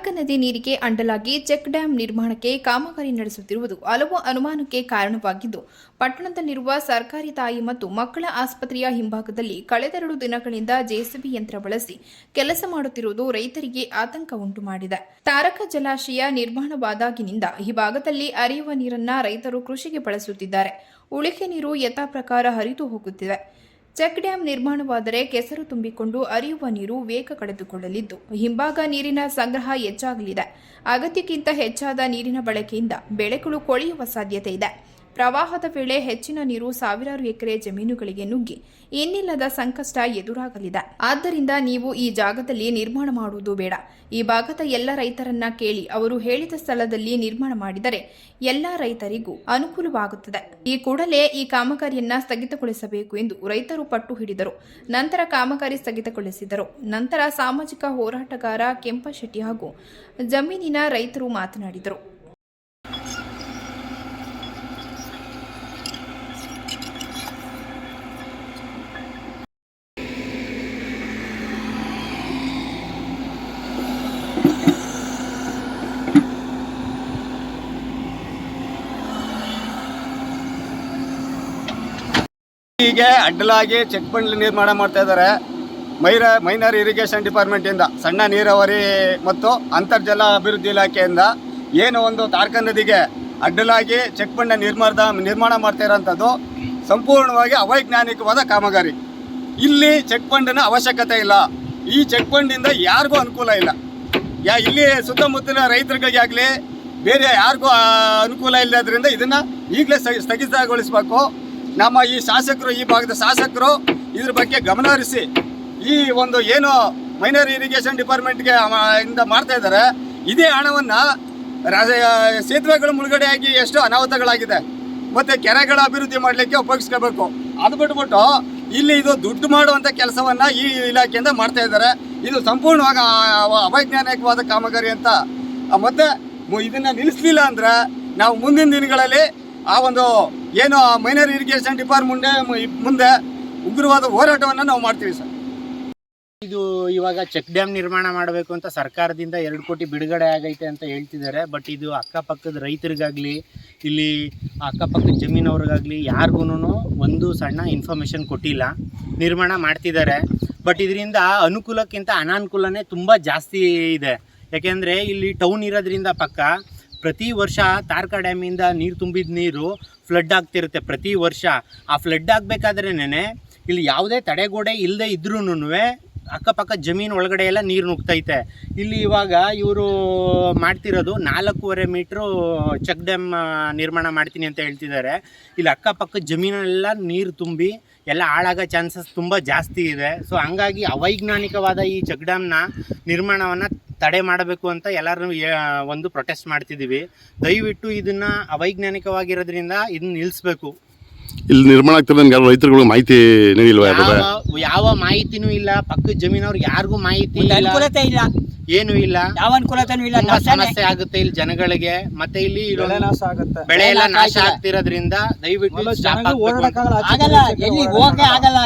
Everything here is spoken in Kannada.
ತಾರಕ ನದಿ ನೀರಿಗೆ ಅಂಡಲಾಗಿ ಚೆಕ್ ಡ್ಯಾಂ ನಿರ್ಮಾಣಕ್ಕೆ ಕಾಮಗಾರಿ ನಡೆಸುತ್ತಿರುವುದು ಹಲವು ಅನುಮಾನಕ್ಕೆ ಕಾರಣವಾಗಿದ್ದು, ಪಟ್ಟಣದಲ್ಲಿರುವ ಸರ್ಕಾರಿ ತಾಯಿ ಮತ್ತು ಮಕ್ಕಳ ಆಸ್ಪತ್ರೆಯ ಹಿಂಭಾಗದಲ್ಲಿ ಕಳೆದೆರಡು ದಿನಗಳಿಂದ ಜೆಸಿಬಿ ಯಂತ್ರ ಬಳಸಿ ಕೆಲಸ ಮಾಡುತ್ತಿರುವುದು ರೈತರಿಗೆ ಆತಂಕ ಉಂಟು ಮಾಡಿದೆ ತಾರಕ ಜಲಾಶಯ ನಿರ್ಮಾಣವಾದಾಗಿನಿಂದ ಈ ಭಾಗದಲ್ಲಿ ಹರಿಯುವ ನೀರನ್ನ ರೈತರು ಕೃಷಿಗೆ ಬಳಸುತ್ತಿದ್ದಾರೆ. ಉಳಿಕೆ ನೀರು ಯಥಾ ಪ್ರಕಾರ ಹರಿದು ಹೋಗುತ್ತಿದೆ. ಚೆಕ್ ಡ್ಯಾಂ ನಿರ್ಮಾಣವಾದರೆ ಕೆಸರು ತುಂಬಿಕೊಂಡು ಹರಿಯುವ ನೀರು ವೇಗ ಕಳೆದುಕೊಳ್ಳಲಿದ್ದು, ಹಿಂಭಾಗ ನೀರಿನ ಸಂಗ್ರಹ ಹೆಚ್ಚಾಗಲಿದೆ. ಅಗತ್ಯಕ್ಕಿಂತ ಹೆಚ್ಚಾದ ನೀರಿನ ಬಳಕೆಯಿಂದ ಬೆಳೆಗಳು ಕೊಳೆಯುವ ಸಾಧ್ಯತೆ ಇದೆ. ಪ್ರವಾಹದ ವೇಳೆ ಹೆಚ್ಚಿನ ನೀರು ಸಾವಿರಾರು ಎಕರೆ ಜಮೀನುಗಳಿಗೆ ನುಗ್ಗಿ ಇನ್ನಿಲ್ಲದ ಸಂಕಷ್ಟ ಎದುರಾಗಲಿದೆ. ಆದ್ದರಿಂದ ನೀವು ಈ ಜಾಗದಲ್ಲಿ ನಿರ್ಮಾಣ ಮಾಡುವುದು ಬೇಡ. ಈ ಭಾಗದ ಎಲ್ಲ ರೈತರನ್ನ ಕೇಳಿ ಅವರು ಹೇಳಿದ ಸ್ಥಳದಲ್ಲಿ ನಿರ್ಮಾಣ ಮಾಡಿದರೆ ಎಲ್ಲ ರೈತರಿಗೂ ಅನುಕೂಲವಾಗುತ್ತದೆ. ಈ ಕೂಡಲೇ ಈ ಕಾಮಗಾರಿಯನ್ನ ಸ್ಥಗಿತಗೊಳಿಸಬೇಕು ಎಂದು ರೈತರು ಪಟ್ಟು ಹಿಡಿದರು. ನಂತರ ಕಾಮಗಾರಿ ಸ್ಥಗಿತಗೊಳಿಸಿದರು. ನಂತರ ಸಾಮಾಜಿಕ ಹೋರಾಟಗಾರ ಕೆಂಪಶೆಟ್ಟಿ ಹಾಗೂ ಜಮೀನಿನ ರೈತರು ಮಾತನಾಡಿದರು. ಹೀಗೆ ಅಡ್ಡಲಾಗಿ ಚೆಕ್ ಬಂಡ್ಲಿ ನಿರ್ಮಾಣ ಮಾಡ್ತಾ ಇದ್ದಾರೆ. ಮೈರ ಮೈನರ್ ಇರಿಗೇಷನ್ ಡಿಪಾರ್ಟ್ಮೆಂಟಿಂದ ಸಣ್ಣ ನೀರಾವರಿ ಮತ್ತು ಅಂತರ್ಜಲ ಅಭಿವೃದ್ಧಿ ಇಲಾಖೆಯಿಂದ ಏನು ಒಂದು ತಾರ್ಕ ನದಿಗೆ ಅಡ್ಡಲಾಗಿ ಚೆಕ್ ಬಂಡ ನಿರ್ಮಾಣ ನಿರ್ಮಾಣ ಮಾಡ್ತಾ ಇರೋಂಥದ್ದು ಸಂಪೂರ್ಣವಾಗಿ ಅವೈಜ್ಞಾನಿಕವಾದ ಕಾಮಗಾರಿ. ಇಲ್ಲಿ ಚೆಕ್ ಬಂಡಿನ ಅವಶ್ಯಕತೆ ಇಲ್ಲ. ಈ ಚೆಕ್ ಬಂಡಿಂದ ಯಾರಿಗೂ ಅನುಕೂಲ ಇಲ್ಲ. ಯಾ, ಇಲ್ಲಿ ಸುತ್ತಮುತ್ತಲಿನ ರೈತರಿಗಾಗಲಿ ಬೇರೆ ಯಾರಿಗೂ ಅನುಕೂಲ ಇಲ್ಲದ್ರಿಂದ ಇದನ್ನು ಈಗಲೇ ಸ್ಥಗಿತಗೊಳಿಸಬೇಕು. ನಮ್ಮ ಈ ಶಾಸಕರು, ಈ ಭಾಗದ ಶಾಸಕರು ಇದ್ರ ಬಗ್ಗೆ ಗಮನ ಹರಿಸಿ. ಈ ಒಂದು ಏನು ಮೈನರ್ ಇರಿಗೇಷನ್ ಡಿಪಾರ್ಟ್ಮೆಂಟ್ಗೆ ಇಂದ ಮಾಡ್ತಾ ಇದ್ದಾರೆ. ಇದೇ ಹಣವನ್ನ ಸೇತುವೆಗಳು ಮುಳುಗಡೆಯಾಗಿ ಎಷ್ಟು ಅನಾಹುತಗಳಾಗಿದೆ. ಮತ್ತೆ ಕೆರೆಗಳ ಅಭಿವೃದ್ಧಿ ಮಾಡಲಿಕ್ಕೆ ಉಪಯೋಗಿಸ್ಕೋಬೇಕು. ಅದು ಬಿಟ್ಬಿಟ್ಟು ಇಲ್ಲಿ ಇದು ದುಡ್ಡು ಮಾಡುವಂಥ ಕೆಲಸವನ್ನ ಈ ಇಲಾಖೆಯಿಂದ ಮಾಡ್ತಾ ಇದ್ದಾರೆ. ಇದು ಸಂಪೂರ್ಣವಾಗಿ ಅವೈಜ್ಞಾನಿಕವಾದ ಕಾಮಗಾರಿ ಅಂತ. ಮತ್ತು ಇದನ್ನ ನಿಲ್ಲಿಸಲಿಲ್ಲ ಅಂದ್ರೆ ನಾವು ಮುಂದಿನ ದಿನಗಳಲ್ಲಿ ಆ ಒಂದು ಏನು ಮೈನರ್ ಇರಿಗೇಷನ್ ಡಿಪಾರ್ಟ್ಮೆಂಟ್ ಮುಂದೆ ಉಗ್ರವಾದ ಹೋರಾಟವನ್ನು ನಾವು ಮಾಡ್ತೀವಿ ಸರ್. ಇದು ಇವಾಗ ಚೆಕ್ ಡ್ಯಾಮ್ ನಿರ್ಮಾಣ ಮಾಡಬೇಕು ಅಂತ ಸರ್ಕಾರದಿಂದ ಎರಡು ಕೋಟಿ ಬಿಡುಗಡೆ ಆಗೈತೆ ಅಂತ ಹೇಳ್ತಿದ್ದಾರೆ. ಬಟ್ ಇದು ಅಕ್ಕಪಕ್ಕದ ರೈತರಿಗಾಗಲಿ, ಇಲ್ಲಿ ಅಕ್ಕಪಕ್ಕದ ಜಮೀನವ್ರಿಗಾಗಲಿ ಯಾರಿಗೂ ಒಂದು ಸಣ್ಣ ಇನ್ಫಾರ್ಮೇಷನ್ ಕೊಟ್ಟಿಲ್ಲ. ನಿರ್ಮಾಣ ಮಾಡ್ತಿದ್ದಾರೆ. ಬಟ್ ಇದರಿಂದ ಅನುಕೂಲಕ್ಕಿಂತ ಅನಾನುಕೂಲನೇ ತುಂಬ ಜಾಸ್ತಿ ಇದೆ. ಯಾಕೆಂದರೆ ಇಲ್ಲಿ ಟೌನ್ ಇರೋದ್ರಿಂದ ಪಕ್ಕ ಪ್ರತಿ ವರ್ಷ ತಾರ್ಕ ಡ್ಯಾಮಿಂದ ನೀರು ತುಂಬಿದ ನೀರು ಫ್ಲಡ್ ಆಗ್ತಿರುತ್ತೆ ಪ್ರತಿ ವರ್ಷ. ಆ ಫ್ಲಡ್ ಆಗಬೇಕಾದ್ರೇನೆ ಇಲ್ಲಿ ಯಾವುದೇ ತಡೆಗೋಡೆ ಇಲ್ಲದೆ ಇದ್ರೂ ಅಕ್ಕಪಕ್ಕ ಜಮೀನು ಒಳಗಡೆ ಎಲ್ಲ ನೀರು ನುಗ್ತೈತೆ. ಇಲ್ಲಿ ಇವಾಗ ಇವರು ಮಾಡ್ತಿರೋದು ನಾಲ್ಕೂವರೆ ಮೀಟ್ರು ಚೆಕ್ ಡ್ಯಾಮ್ ನಿರ್ಮಾಣ ಮಾಡ್ತೀನಿ ಅಂತ ಹೇಳ್ತಿದ್ದಾರೆ. ಇಲ್ಲಿ ಅಕ್ಕಪಕ್ಕ ಜಮೀನೆಲ್ಲ ನೀರು ತುಂಬಿ ಎಲ್ಲ ಹಾಳಾಗೋ ಚಾನ್ಸಸ್ ತುಂಬ ಜಾಸ್ತಿ ಇದೆ. ಸೊ ಹಂಗಾಗಿ ಅವೈಜ್ಞಾನಿಕವಾದ ಈ ಚೆಕ್ ಡ್ಯಾಮ್ನ ನಿರ್ಮಾಣವನ್ನು ತಡೆ ಮಾಡಬೇಕು ಅಂತ ಎಲ್ಲರೂ ಒಂದು ಪ್ರೊಟೆಸ್ಟ್ ಮಾಡ್ತಿದ್ದೀವಿ. ದಯವಿಟ್ಟು ಇದನ್ನು ಅವೈಜ್ಞಾನಿಕವಾಗಿರೋದ್ರಿಂದ ಇದನ್ನ ನಿಲ್ಲಿಸಬೇಕು ಇಲ್ಲಿ ನಿರ್ಮಾಣ ಆಗ್ತಿರೋದು ನನಗೆ ರೈತರುಗಳಿಗೆ ಮಾಹಿತಿ ನೀಡಿಲ್ವಾ ಯಾವ ಯಾವ ಮಾಹಿತಿನೂ ಇಲ್ಲ. ಪಕ್ಕದ ಜಮೀನವ್ರಿಗೆ ಯಾರಿಗೂ ಮಾಹಿತಿ ಇಲ್ಲ. ಅನುಕೂಲತೆ ಇಲ್ಲ. ಏನು ಇಲ್ಲ. ಯಾವ ಅನುಕೂಲತೆನೂ ಇಲ್ಲ. ತುಂಬಾ ಸಮಸ್ಯೆ ಆಗುತ್ತೆ ಇಲ್ಲಿ ಜನಗಳಿಗೆ. ಮತ್ತೆ ಇಲ್ಲಿ ಬೆಳೆ ನಾಶ ಆಗುತ್ತೆ. ಬೆಳೆ ಎಲ್ಲ ನಾಶ ಆಗ್ತಿರೋದ್ರಿಂದ ದಯವಿಟ್ಟು ಆಗ್ಬೇಕು ಅಂತ. ಆಗಲ್ಲ. ಎಲ್ಲಿ ಹೋಗಕ್ಕೆ ಆಗಲ್ಲ.